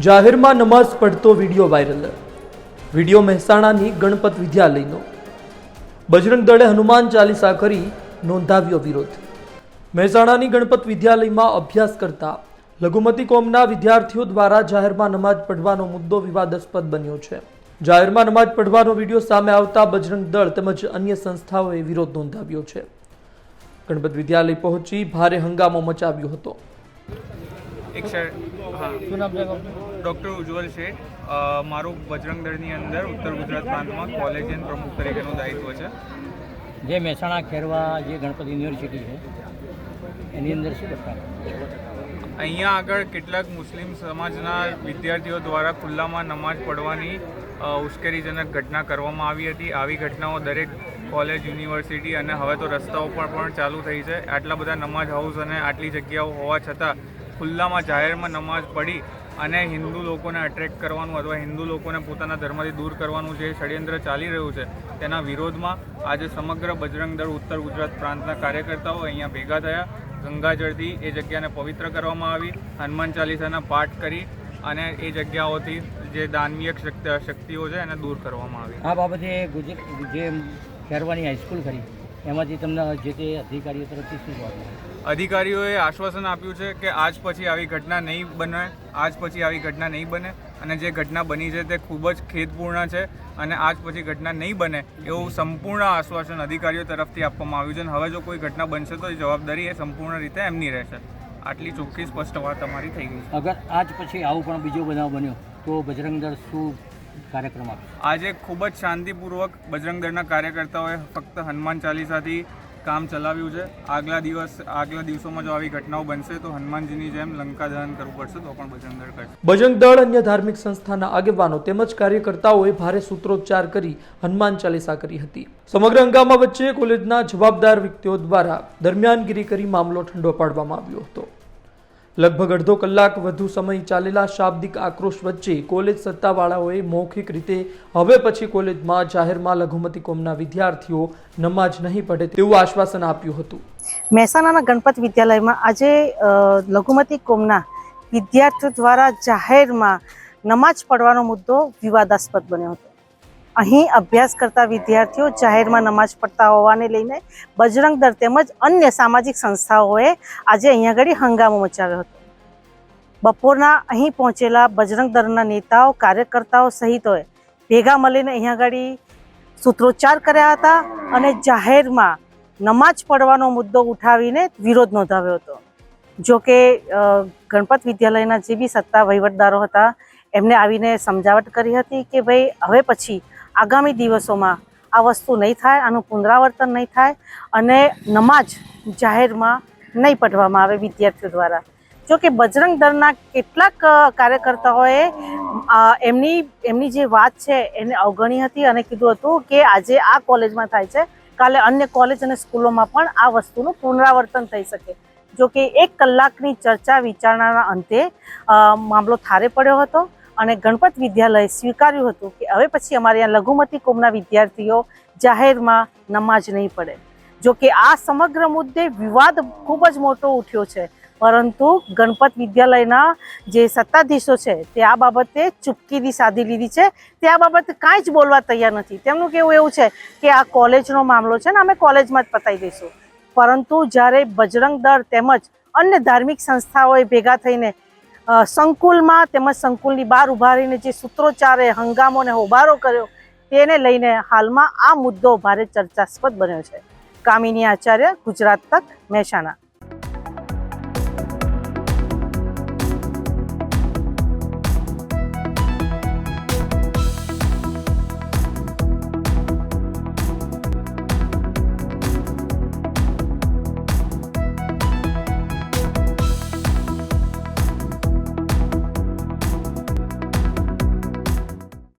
જાહેરમાં નમાઝ પડતો વીડિયો વાયરલ. વીડિયો મહેસાણાની ગણપત વિદ્યાલયનો. બજરંગ દળે હનુમાન ચાલીસા કરી નોંધાવ્યો વિરોધ. મહેસાણાની ગણપત વિદ્યાલયમાં અભ્યાસ કરતા લઘુમતી કોમના વિદ્યાર્થીઓ દ્વારા જાહેરમાં નમાઝ પઢવાનો મુદ્દો વિવાદાસ્પદ બન્યો છે. જાહેરમાં નમાજ પઢવાનો વીડિયો સામે આવતા બજરંગ દળ તેમજ અન્ય સંસ્થાઓએ વિરોધ નોંધાવ્યો છે. ગણપત વિદ્યાલય પહોંચી ભારે હંગામો મચાવ્યો હતો. એક સર હા. શું નામ છે ડૉક્ટર ઉજ્જવલ શેઠ. મારું બજરંગ દળની અંદર ઉત્તર ગુજરાત પ્રાંતમાં કોલેજિયન પ્રમુખ તરીકેનું દાયિત્વ છે. જે મહેસાણા ખેરવા જે ગણપતિ યુનિવર્સિટી છે એની અંદર શું કરતા? અહીંયા આગળ કેટલાક મુસ્લિમ સમાજના વિદ્યાર્થીઓ દ્વારા ખુલ્લામાં નમાજ પઢવાની ઉશ્કેરીજનક ઘટના કરવામાં આવી હતી. આવી ઘટનાઓ દરેક કોલેજ યુનિવર્સિટી અને હવે તો રસ્તાઓ પર પણ ચાલુ થઈ છે. આટલા બધા નમાજ હાઉસ અને આટલી જગ્યાઓ હોવા છતાં ખુલ્લામાં જાહેરમાં નમાઝ પડી અને હિન્દુ લોકોને અટ્રેક્ટ કરવાનું અથવા હિન્દુ લોકોને પોતાના ધર્મથી દૂર કરવાનું જે ષડયંત્ર ચાલી રહ્યું છે, તેના વિરોધમાં આજે સમગ્ર બજરંગ દળ ઉત્તર ગુજરાત પ્રાંતના કાર્યકર્તાઓ અહીંયા ભેગા થયા. ગંગાજળથી એ જગ્યાને પવિત્ર કરવામાં આવી. હનુમાન ચાલીસાના પાઠ કરી અને એ જગ્યાઓથી જે દાનવીય શક્તિ- શક્તિઓ છે એને દૂર કરવામાં આવી. આ બાબતે જે ખેરવાની હાઈસ્કૂલ ખરી એમાંથી તમને જે તે અધિકારીઓ તરફથી શું જવાબ અધિકારીઓએ આશ્વાસન આપ્યું છે કે આજ પછી આવી ઘટના નહીં બને આજ પછી આવી ઘટના નહીં બને અને જે ઘટના બની છે તે ખૂબ જ ખેદપૂર્ણ છે અને આજ પછી ઘટના નહીં બને એવું સંપૂર્ણ આશ્વાસન અધિકારીઓ તરફથી આપવામાં આવ્યું છે અને હવે જો કોઈ ઘટના બનશે તો એ જવાબદારી એ સંપૂર્ણ રીતે એમની રહેશે. આટલી ચોખ્ખી સ્પષ્ટ વાત તમારી થઈ ગઈ છે. અગર આજ પછી આવું પણ બીજો બનાવ બન્યો તો બજરંગ દળ શું કાર્યક્રમ આજે ખૂબ જ શાંતિપૂર્વક બજરંગ દળના કાર્યકર્તાઓએ ફક્ત હનુમાન ચાલીસાથી કામ ચલાવ્યું છે. આગલા દિવસ આગલા દિવસોમાં જો આવી ઘટનાઓ બનશે તો હનુમાનજીની જેમ લંકા દહન કરવું પડશે તો પણ બજરંગ દળ કરશે. બજરંગ દળ અન્ય ધાર્મિક સંસ્થાના આગેવાનો તેમજ કાર્યકર્તાઓએ ભારે સૂત્રોચ્ચાર કરી હનુમાન ચાલીસા કરી હતી. સમગ્ર હંગામા વચ્ચે કોલેજના જવાબદાર વ્યક્તિઓ દ્વારા દરમિયાનગીરી કરી મામલો ઠંડો પાડવામાં આવ્યો હતો. લગભગ અડધો કલાક વધુ સમય ચાલેલા શાબ્દિક આક્રોશ વચ્ચે કોલેજ સત્તાવાળાઓએ મૌખિક રીતે હવે પછી કોલેજમાં જાહેરમાં લઘુમતી કોમના વિદ્યાર્થીઓ નમાજ નહીં પડે તેવું આશ્વાસન આપ્યું હતું. મહેસાણાના ગણપત વિદ્યાલયમાં આજે લઘુમતી કોમના વિદ્યાર્થીઓ દ્વારા જાહેરમાં નમાજ પડવાનો મુદ્દો વિવાદાસ્પદ બન્યો હતો. અહીં અભ્યાસ કરતા વિદ્યાર્થીઓ જાહેરમાં નમાજ પડતા હોવાને લઈને બજરંગ દળ તેમજ અન્ય સામાજિક સંસ્થાઓએ આજે અહીંયા આગળ હંગામો મચાવ્યો હતો. બપોરના અહીં પહોંચેલા બજરંગ દળના નેતાઓ, કાર્યકર્તાઓ સહિતોએ ભેગા મળીને અહીંયા આગળ સૂત્રોચ્ચાર કર્યા હતા અને જાહેરમાં નમાજ પડવાનો મુદ્દો ઉઠાવીને વિરોધ નોંધાવ્યો હતો. જો કે ગણપત વિદ્યાલયના જે બી સત્તા વહીવટદારો હતા, એમને આવીને સમજાવટ કરી હતી કે ભાઈ હવે પછી આગામી દિવસોમાં આ વસ્તુ નહીં થાય, આનું પુનરાવર્તન નહીં થાય અને નમાજ જાહેરમાં નહીં પઢવામાં આવે વિદ્યાર્થીઓ દ્વારા. જો કે બજરંગ દળના કેટલાક કાર્યકર્તાઓએ એમની એમની જે વાત છે એને અવગણી હતી અને કીધું હતું કે આજે આ કોલેજમાં થાય છે, કાલે અન્ય કોલેજ અને સ્કૂલોમાં પણ આ વસ્તુનું પુનરાવર્તન થઈ શકે. જો કે એક કલાકની ચર્ચા વિચારણાના અંતે મામલો થારે પડ્યો હતો. અને ગણપત વિદ્યાલયે સ્વીકાર્યું હતું કે હવે પછી અમારે અહીંયા લઘુમતી કોમના વિદ્યાર્થીઓ જાહેરમાં નમાજ નહીં પડે. જો કે આ સમગ્ર મુદ્દે વિવાદ ખૂબ જ મોટો ઉઠ્યો છે. પરંતુ ગણપત વિદ્યાલયના જે સત્તાધીશો છે તે આ બાબતે ચૂપકીદી સાધી લીધી છે. તે આ બાબતે કાંઈ જ બોલવા તૈયાર નથી. તેમનું કેવું એવું છે કે આ કોલેજનો મામલો છે ને અમે કોલેજમાં જ પતાવી દઈશું. પરંતુ જ્યારે બજરંગ દળ તેમજ અન્ય ધાર્મિક સંસ્થાઓએ ભેગા થઈને સંકુલમાં તેમજ સંકુલની બહાર ઊભા રહીને જે સૂત્રોચ્ચારે હંગામો અને હોબારો કર્યો, તેને લઈને હાલમાં આ મુદ્દો ભારે ચર્ચાસ્પદ બન્યો છે. કામિની આચાર્ય, ગુજરાત તક, મહેસાણા.